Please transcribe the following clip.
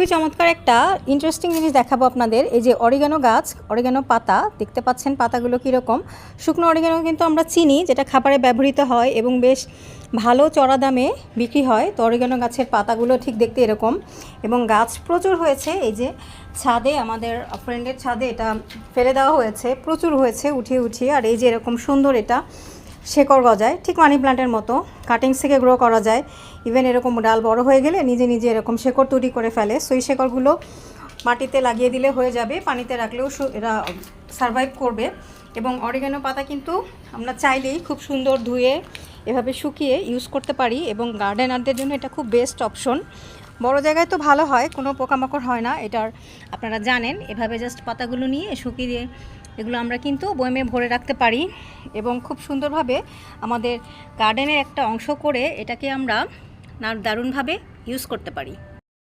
খুবই চমৎকার একটা ইন্টারেস্টিং জিনিস দেখাবো আপনাদের। এই যে অরিগানো গাছ অরিগানো পাতা, দেখতে পাচ্ছেন পাতাগুলো কীরকম? শুকনো অরিগানো কিন্তু আমরা চিনি, যেটা খাবারে ব্যবহৃত হয় এবং বেশ ভালো চড়া দামে বিক্রি হয়। তো অরিগানো গাছের পাতাগুলো ঠিক দেখতে এরকম। এবং গাছ প্রচুর হয়েছে, এই যে ছাদে আমাদের ফ্রেন্ডের ছাদে এটা ফেলে দেওয়া হয়েছে, প্রচুর হয়েছে উঠিয়ে উঠিয়ে। আর এই যে এরকম সুন্দর এটা শেকড় গজায়, ঠিক মানি প্লান্টের মতো কাটিংস থেকে গ্রো করা যায়। ইভেন এরকম ডাল বড় হয়ে গেলে নিজে নিজে এরকম শেকড় তৈরি করে ফেলে। সো এই শেকড়গুলো মাটিতে লাগিয়ে দিলে হয়ে যাবে, পানিতে রাখলেও এরা সারভাইভ করবে। এবং অরিগানো পাতা কিন্তু আমরা চাইলেই খুব সুন্দর ধুয়ে এভাবে শুকিয়ে ইউজ করতে পারি এবং গার্ডেনারদের জন্য এটা খুব বেস্ট অপশন বড় জায়গায় তো ভালো হয়, কোনো পোকামাকড় হয় না, এটার আপনারা জানেন। এভাবে জাস্ট পাতাগুলো নিয়ে শুকিয়ে এগুলো আমরা কিন্তু বয়মে ভরে রাখতে পারি এবং খুব সুন্দরভাবে আমাদের গার্ডেনের একটা অংশ করে এটাকে আমরা দারুণভাবে ইউজ করতে পারি।